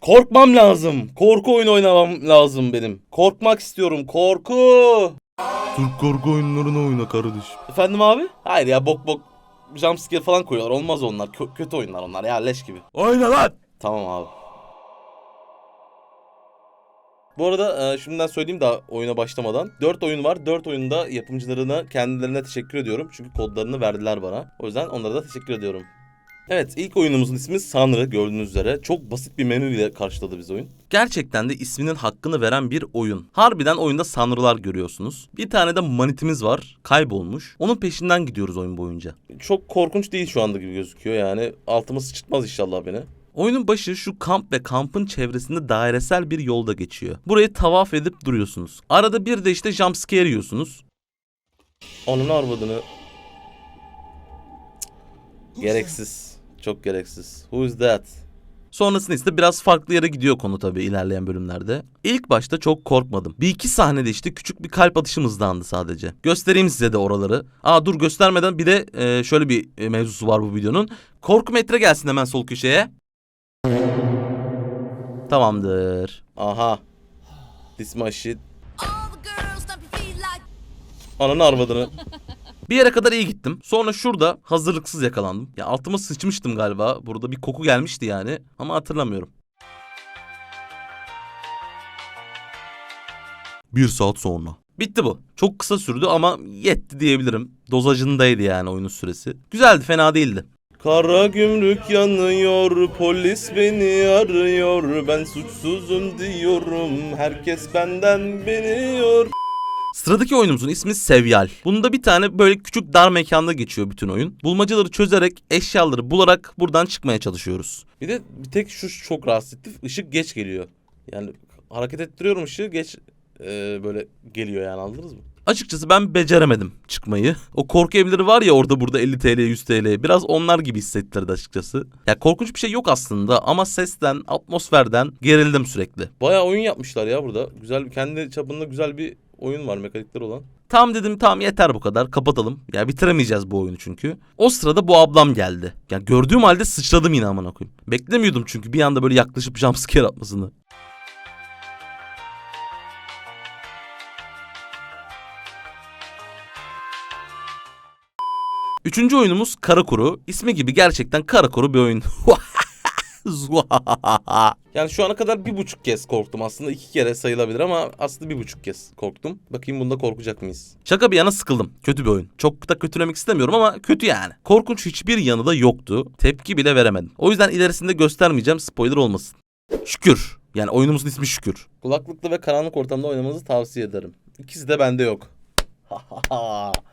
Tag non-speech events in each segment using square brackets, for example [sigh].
Korkmam lazım. Korku oyunu oynamam lazım benim. Korkmak istiyorum. Korku. Türk korku oyunlarını oyna kardeşim. Efendim abi? Hayır ya bok bok jumpscare falan koyuyorlar. Olmaz onlar. Kö- kötü oyunlar onlar ya leş gibi. Oyna lan. Tamam abi. Bu arada e, şimdiden söyleyeyim daha oyuna başlamadan. 4 oyun var. 4 oyunda yapımcılarına kendilerine teşekkür ediyorum. Çünkü kodlarını verdiler bana. O yüzden onlara da teşekkür ediyorum. Evet ilk oyunumuzun ismi Sanrı gördüğünüz üzere. Çok basit bir menü ile karşıladı biz oyun. Gerçekten de isminin hakkını veren bir oyun. Harbiden oyunda sanrılar görüyorsunuz. Bir tane de manitimiz var. Kaybolmuş. Onun peşinden gidiyoruz oyun boyunca. Çok korkunç değil şu anda gibi gözüküyor yani. Altıma sıçırtmaz inşallah beni. Oyunun başı şu kamp ve kampın çevresinde dairesel bir yolda geçiyor. Burayı tavaf edip duruyorsunuz. Arada bir de işte jumpscare yiyorsunuz. Onun arvadını... Gereksiz. Çok gereksiz. Who is that? Sonrasında ise biraz farklı yere gidiyor konu tabii ilerleyen bölümlerde. İlk başta çok korkmadım. Bir iki sahnede işte küçük bir kalp atışım hızlandı sadece. Göstereyim size de oraları. Aa dur göstermeden bir de e, şöyle bir e, mevzusu var bu videonun. Korku metre gelsin hemen sol köşeye. Tamamdır. Aha. This my shit. All the girls stomp your feet like Ananı arvadını. [laughs] Bir yere kadar iyi gittim. Sonra şurada hazırlıksız yakalandım. Ya altıma sıçmıştım galiba. Burada bir koku gelmişti yani. Ama hatırlamıyorum. Bir saat sonra. Bitti bu. Çok kısa sürdü ama yetti diyebilirim. Dozajındaydı yani oyunun süresi. Güzeldi fena değildi. Kara gümrük yanıyor, polis beni arıyor. Ben suçsuzum diyorum, herkes benden biliyor. Sıradaki oyunumuzun ismi Sevyal. Bunda bir tane böyle küçük dar mekanda geçiyor bütün oyun. Bulmacaları çözerek, eşyaları bularak buradan çıkmaya çalışıyoruz. Bir de bir tek şu çok rahatsız etti. Işık geç geliyor. Yani hareket ettiriyorum ışığı geç e, böyle geliyor yani anladınız mı? Açıkçası ben beceremedim çıkmayı. O korku evleri var ya orada burada 50 TL 100 TL biraz onlar gibi hissettirdi açıkçası. Ya korkunç bir şey yok aslında ama sesten, atmosferden gerildim sürekli. Bayağı oyun yapmışlar ya burada. Güzel kendi çapında güzel bir oyun var mekanikler olan. Tam dedim tamam yeter bu kadar kapatalım. Ya bitiremeyeceğiz bu oyunu çünkü. O sırada bu ablam geldi. Ya gördüğüm halde sıçradım yine amına koyayım. Beklemiyordum çünkü bir anda böyle yaklaşıp jumpscare atmasını. Üçüncü oyunumuz Kara Kuru. İsmi gibi gerçekten Kara Kuru bir oyun. [laughs] [laughs] yani şu ana kadar bir buçuk kez korktum aslında iki kere sayılabilir ama aslında bir buçuk kez korktum. Bakayım bunda korkacak mıyız? Şaka bir yana sıkıldım. Kötü bir oyun. Çok da kötülemek istemiyorum ama kötü yani. Korkunç hiçbir yanı da yoktu. Tepki bile veremedim. O yüzden ilerisinde göstermeyeceğim spoiler olmasın. Şükür. Yani oyunumuzun ismi Şükür. Kulaklıklı ve karanlık ortamda oynamanızı tavsiye ederim. İkisi de bende yok. [laughs]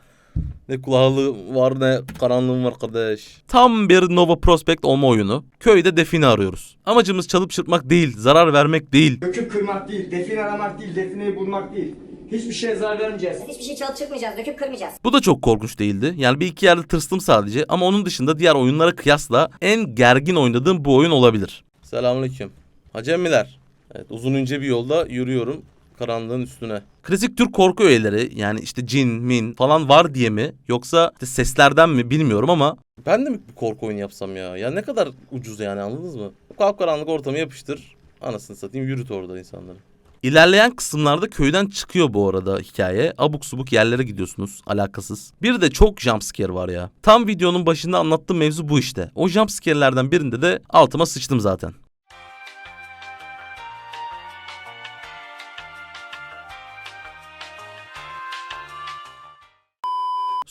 Ne kulaklığı var ne karanlığım var kardeş. Tam bir Nova Prospect olma oyunu. Köyde define arıyoruz. Amacımız çalıp çırpmak değil, zarar vermek değil. Döküp kırmak değil, define aramak değil, defineyi bulmak değil. Hiçbir şeye zarar vermeyeceğiz. Hiçbir şey çalıp çırpmayacağız, döküp kırmayacağız. Bu da çok korkunç değildi. Yani bir iki yerde tırstım sadece ama onun dışında diğer oyunlara kıyasla en gergin oynadığım bu oyun olabilir. Selamünaleyküm. Hacı emmiler. Evet uzun ince bir yolda yürüyorum karanlığın üstüne. Klasik Türk korku öğeleri yani işte cin, min falan var diye mi yoksa işte seslerden mi bilmiyorum ama ben de mi bir korku oyunu yapsam ya? Ya ne kadar ucuz yani anladınız mı? Kapkaranlık ortamı yapıştır. Anasını satayım yürüt orada insanları. İlerleyen kısımlarda köyden çıkıyor bu arada hikaye. Abuk subuk yerlere gidiyorsunuz alakasız. Bir de çok jumpscare var ya. Tam videonun başında anlattığım mevzu bu işte. O jumpscare'lerden birinde de altıma sıçtım zaten.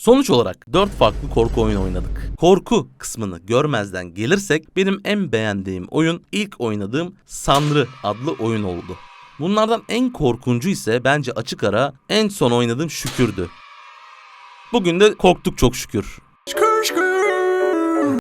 Sonuç olarak 4 farklı korku oyunu oynadık. Korku kısmını görmezden gelirsek benim en beğendiğim oyun ilk oynadığım Sanrı adlı oyun oldu. Bunlardan en korkuncu ise bence açık ara en son oynadığım Şükür'dü. Bugün de korktuk çok şükür.